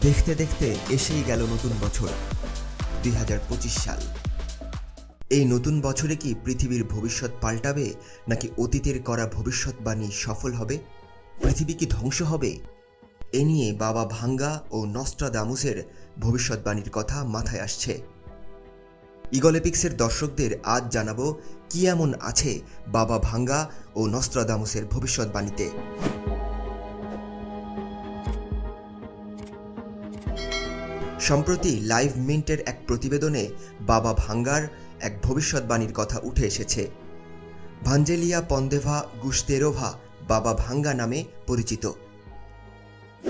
দেখতে দেখতে এসেই গেল নতুন বছর, দুই হাজার পঁচিশ সাল। এই নতুন বছরে কি পৃথিবীর ভবিষ্যৎ পাল্টাবে, নাকি অতীতের করা ভবিষ্যৎবাণী সফল হবে? পৃথিবী কি ধ্বংস হবে? এ নিয়ে বাবা ভাঙ্গা ও নস্ট্রাদামুসের ভবিষ্যৎবাণীর কথা মাথায় আসছে। ইগলেপিক্সের দর্শকদের আজ জানাব, কি এমন আছে বাবা ভাঙ্গা ও নস্ট্রাদামুসের ভবিষ্যৎবাণীতে? সম্প্রতি লাইভ মিন্টের এক প্রতিবেদনে বাবা ভাঙ্গার এক ভবিষ্যৎবাণীর কথা উঠে এসেছে। ভাঞ্জেলিয়া পন্দেভা গুস্তেরোভা বাবা ভাঙ্গা নামে পরিচিত।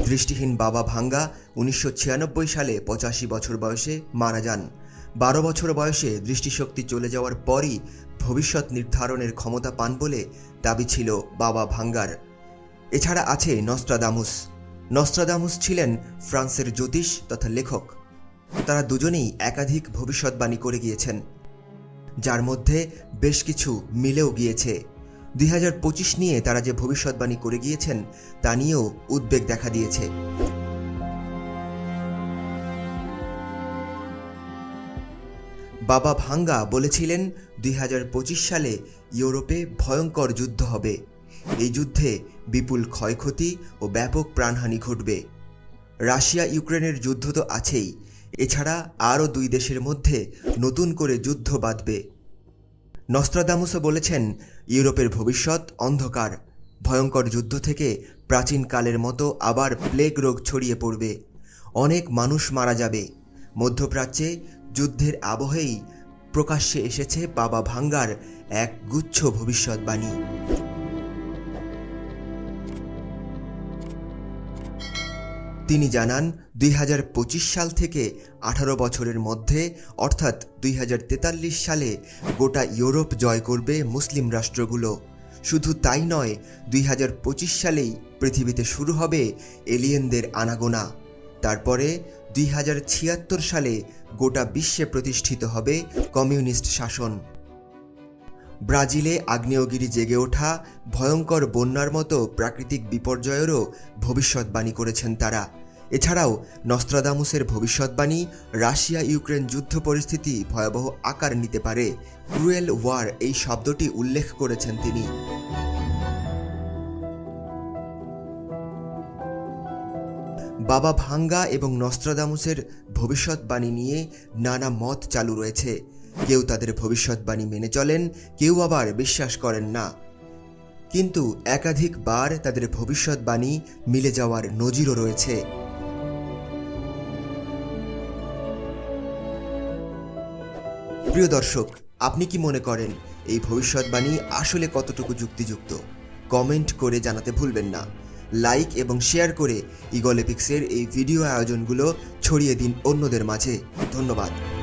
দৃষ্টিহীন বাবা ভাঙ্গা উনিশশো ছিয়ানব্বই সালে পঁচাশি বছর বয়সে মারা যান। বারো বছর বয়সে দৃষ্টিশক্তি চলে যাওয়ার পরই ভবিষ্যৎ নির্ধারণের ক্ষমতা পান বলে দাবি ছিল বাবা ভাঙ্গার। এছাড়া আছে নস্ট্রাদামুস। নস্ট্রাদামুস ছিলেন ফ্রান্সের জ্যোতিষ তথা লেখক। তারা দুজনেই একাধিক ভবিষ্যৎবাণী করে গিয়েছেন, যার মধ্যে বেশ কিছু মিলেও গিয়েছে। দুই হাজার পঁচিশ নিয়ে তারা যে ভবিষ্যৎবাণী করে গিয়েছেন, তা নিয়েও উদ্বেগ দেখা দিয়েছে। বাবা ভাঙ্গা বলেছিলেন, দুই হাজার পঁচিশ সালে ইউরোপে ভয়ঙ্কর যুদ্ধ হবে। এই যুদ্ধে বিপুল ক্ষয়ক্ষতি ও ব্যাপক প্রাণহানি ঘটবে। রাশিয়া ইউক্রেনের যুদ্ধ তো আছেই, এছাড়া আরও দুই দেশের মধ্যে নতুন করে যুদ্ধ বাঁধবে। নস্ত্রাদামুসও বলেছেন, ইউরোপের ভবিষ্যৎ অন্ধকার, ভয়ঙ্কর যুদ্ধ থেকে প্রাচীনকালের মতো আবার প্লেগ রোগ ছড়িয়ে পড়বে। অনেক মানুষ মারা যাবে। মধ্যপ্রাচ্যে যুদ্ধের আবহেই প্রকাশ্যে এসেছে বাবা ভাঙ্গার এক গুচ্ছ ভবিষ্যৎবাণী। তিনি জানান, দুই হাজার পঁচিশ সাল থেকে আঠারো বছরের মধ্যে, অর্থাৎ দুই হাজার তেতাল্লিশ সালে গোটা ইউরোপ জয় করবে মুসলিম রাষ্ট্রগুলো। শুধু তাই নয়, দুই সালেই পৃথিবীতে শুরু হবে এলিয়েনদের আনাগোনা। তারপরে দুই হাজার ছিয়াত্তর সালে গোটা বিশ্বে প্রতিষ্ঠিত হবে কমিউনিস্ট শাসন। ব্রাজিলে আগ্নেয়গিরি জেগে ওঠা ভয়ঙ্কর বন্যার মতো প্রাকৃতিক বিপর্যয়েরও ভবিষ্যৎবাণী করেছেন তারা। এছাড়াও নস্ত্রাদামুসের ভবিষ্যৎবাণী রাশিয়া ইউক্রেন যুদ্ধ পরিস্থিতি ভয়াবহ আকার নিতে পারে। ক্রুয়েল ওয়ার এই শব্দটি উল্লেখ করেছেন তিনি। বাবা ভাঙ্গা এবং নস্ত্রাদামুসের ভবিষ্যৎবাণী নিয়ে নানা মত চালু রয়েছে। কেউ তাদের ভবিষ্যৎবাণী মেনে চলেন, কেউ আবার বিশ্বাস করেন না। কিন্তু একাধিকবার তাদের ভবিষ্যৎবাণী মিলে যাওয়ার নজিরও রয়েছে। প্রিয় দর্শক, আপনি কি মনে করেন এই ভবিষ্যৎবাণী আসলে কতটুকু যুক্তিযুক্ত? কমেন্ট করে জানাতে ভুলবেন না। লাইক এবং শেয়ার করে ইগল এপিক্সের এই ভিডিও আয়োজনগুলো ছড়িয়ে দিন অন্যদের মাঝে। ধন্যবাদ।